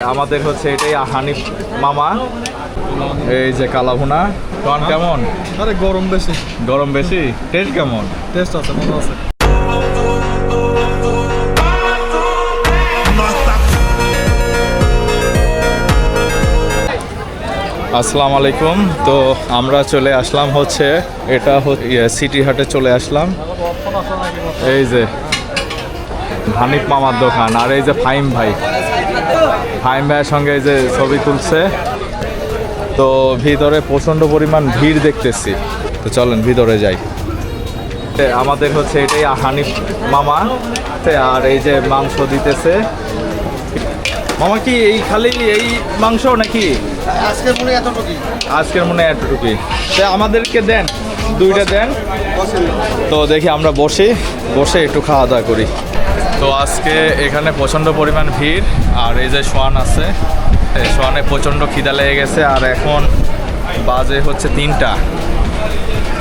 আমাদের হচ্ছে এটাই হানিফ মামা এই যে কালাভুনা। তোমার কেমন? আরে গরম বেশি। গরম বেশি? টেস্ট কেমন? টেস্ট আছে মনে আছে। আসসালামু আলাইকুম। তো আমরা চলে আসলাম হচ্ছে এটা সিটি হাটে চলে আসলাম। এই যে হানিফ মামার দোকান আর এই যে ফাইম ভাই। ফাইম ভাইয়ের সঙ্গে এই যে ছবি তুলছে। তো ভিতরে প্রচণ্ড পরিমাণ ভিড় দেখতেছি। তো চলেন ভিতরে যাই। আমাদের হচ্ছে এটাই হানিফ মামা। আর এই যে মাংস দিতেছে। মামা কি এই খালি এই মাংস নাকি? আজকের মনে এতটুকুই। আজকের মনে হয় এতটুকুই। তো আমাদেরকে দেন দুইটা দেন। তো দেখি আমরা বসি বসে একটু খাওয়া দাওয়া করি। তো আজকে এখানে প্রচণ্ড পরিমাণ ভিড়, আর এই যে সোয়ান আছে সোয়ানে প্রচণ্ড খিদা লেগে গেছে, আর এখন বাজে হচ্ছে তিনটা।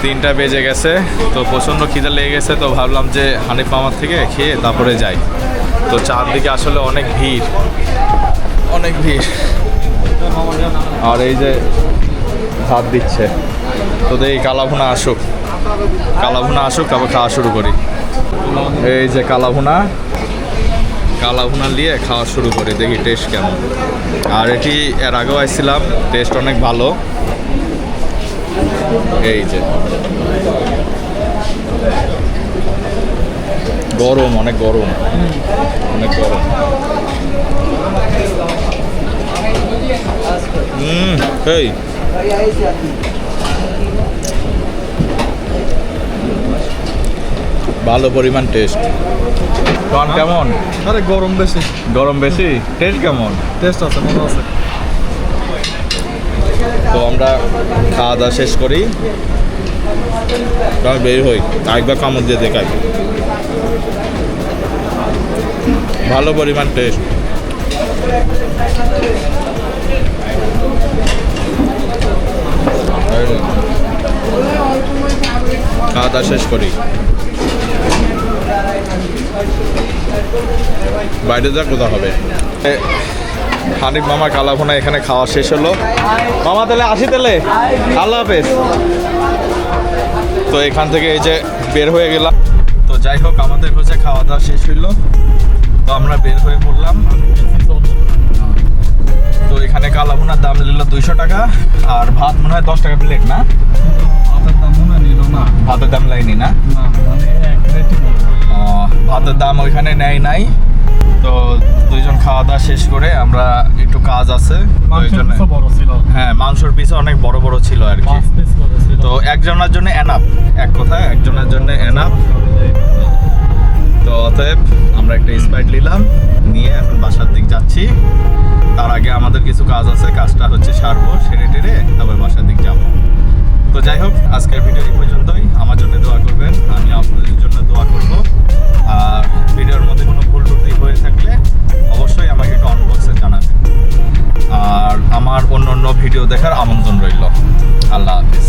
তিনটা বেজে গেছে, তো প্রচণ্ড খিদা লেগে গেছে, তো ভাবলাম যে হানিফ মামার থেকে খেয়ে তারপরে যাই। তো চারদিকে আসলে অনেক ভিড়। অনেক ভিড়। আর এই যে ভাত দিচ্ছে। তো এই কালাভুনা আসুক। কালাভুনা আসুক, তারপর খাওয়া শুরু করি। এই যে কালাভুনা কালাভুনা নিয়ে খাওয়া শুরু করি, দেখি টেস্ট কেমন। আর এটি এর আগেও আসছিলাম টেস্ট অনেক ভালো। এই যে। গরম, অনেক গরম। অনেক গরম। হুম, এই। ভালো পরিমাণ টেস্ট তোমার কেমন? আরে গরম বেশি। গরম বেশি? টেস্ট কেমন? টেস্ট আছে মনে আছে। তো আমরা খাওয়া দাওয়া শেষ করি। তারপর বের হই আরেকবার কামড় দিয়ে দেখাই। ভালো পরিমাণ টেস্ট খাওয়া দাওয়া শেষ করি। বাইরে যা কোথা হবে? হানিফ মামা কালাভোনা এখানে খাওয়া শেষ হলো। মামা তাহলে আসি তাহলে। আল্লাহ হাফেজ। তো এখান থেকে এই যে বের হয়ে গেলাম। তো যাই হোক আমাদের হচ্ছে খাওয়া দাওয়া শেষ হইল। তো আমরা বের হয়ে পড়লাম। তো এখানে কালাভুনার দাম নিল দুইশো টাকা আর ভাত মনে হয় দশ টাকা প্লেট না? আপনার দাম মনে নিল না। ভাতের দাম লাইনি না? মানে ভাতের দাম ওইখানে নেয় নাই। তো দুইজন খাওয়া দাওয়া শেষ করে আমরা একটু কাজ আছে হ্যাঁ মাংসর পিস অনেক বড় বড় ছিল আর কি। তো একজনের জন্য এনাফ এক কথায় একজনের জন্য এনাফ তো অতএব আমরা একটা স্প্রাইট নিলাম নিয়ে এখন বাসার দিক যাচ্ছি। তার আগে আমাদের কিছু কাজ আছে কাজটা হচ্ছে সারবো সেরে টেরে তারপর বাসার দিক যাব। তো যাই হোক আজকের ভিডিও এই পর্যন্তই। আমার জন্য দোয়া করবেন আমি আপনাদের আমার অন্য অন্য ভিডিও দেখার আমন্ত্রণ রইল। আল্লাহ হাফিজ।